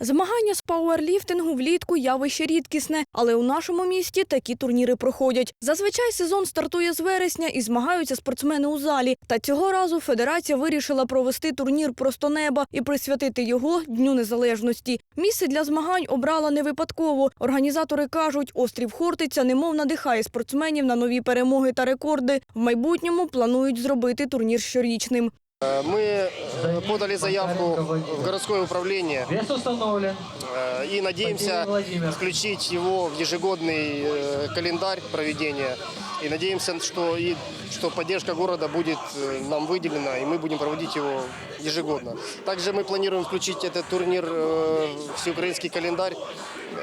Змагання з пауерліфтингу влітку явище рідкісне, але у нашому місті такі турніри проходять. Зазвичай сезон стартує з вересня і змагаються спортсмени у залі. Та цього разу федерація вирішила провести турнір просто неба і присвятити його Дню Незалежності. Місце для змагань обрала не випадково. Організатори кажуть, острів Хортиця немов надихає спортсменів на нові перемоги та рекорди. В майбутньому планують зробити турнір щорічним. Э, Мы э, подали заявку в городское управление Вес установлен. э, и надеемся Владимир. включить его в ежегодный э, календарь проведения. И надеемся, что, и, что поддержка города будет э, нам выделена, и мы будем проводить его ежегодно. Также мы планируем включить этот турнир э, в всеукраинский календарь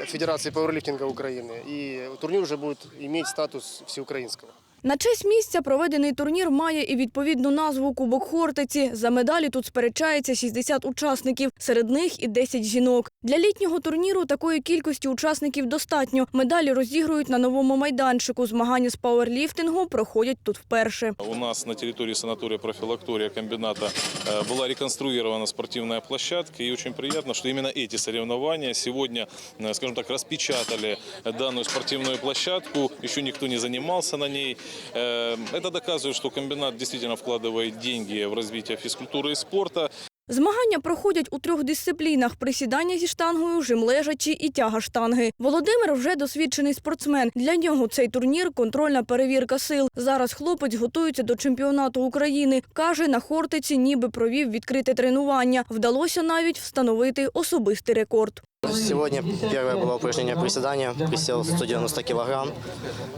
Федерации пауэрлифтинга Украины. И турнир уже будет иметь статус всеукраинского. На честь місця проведений турнір має і відповідну назву Кубок Хортиці. За медалі тут сперечається 60 учасників, серед них і 10 жінок. Для літнього турніру такої кількості учасників достатньо. Медалі розігрують на новому майданчику. Змагання з пауерліфтингу проходять тут вперше. У нас на территории санатория профилактория комбината э, была реконструирована спортивная площадка. И очень приятно, что именно эти соревнования сегодня, э, скажем так, распечатали данную спортивную площадку. Еще никто не занимался на ней. Э, Это доказывает, что комбинат действительно вкладывает деньги в развитие физкультуры и спорта. Змагання проходять у трьох дисциплінах: присідання зі штангою, жим лежачі і тяга штанги. Володимир вже досвідчений спортсмен. Для нього цей турнір контрольна перевірка сил. Зараз хлопець готується до чемпіонату України. каже, на Хортиці ніби провів відкрите тренування. Вдалося навіть встановити особистий рекорд. Сегодня первое было упражнение приседания. Присел 190 килограмм,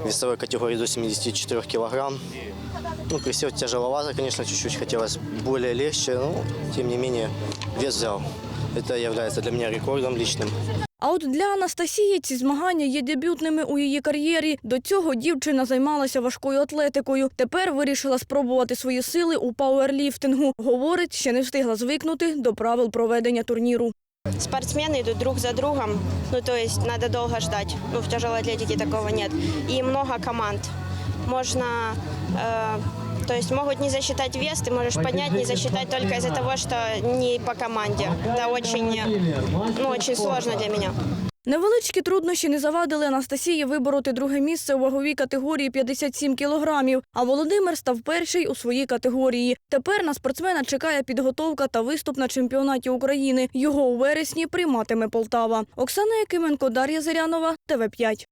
весовой категории до 74 килограмм. Ну, присел тяжеловато, конечно, чуть-чуть хотелось более легче, но тем не менее вес взял. Это является для меня рекордом личным. А от для Анастасії ці змагання є дебютними у її кар'єрі. До цього дівчина займалася важкою атлетикою. Тепер вирішила спробувати свої сили у пауерліфтингу. Говорить, ще не встигла звикнути до правил проведення турніру. Спортсмены идут друг за другом, ну то есть надо долго ждать. Ну в тяжелой атлетике такого нет. И много команд. Можно, э, то есть могут не засчитать вес, ты можешь поднять, не засчитать только из-за того, что не по команде. Это очень, ну, очень сложно для меня. Невеличкі труднощі не завадили Анастасії вибороти друге місце у ваговій категорії 57 кілограмів. А Володимир став перший у своїй категорії. Тепер на спортсмена чекає підготовка та виступ на чемпіонаті України. Його у вересні прийматиме Полтава. Оксана Якименко, Дар'я Зирянова, ТВ 5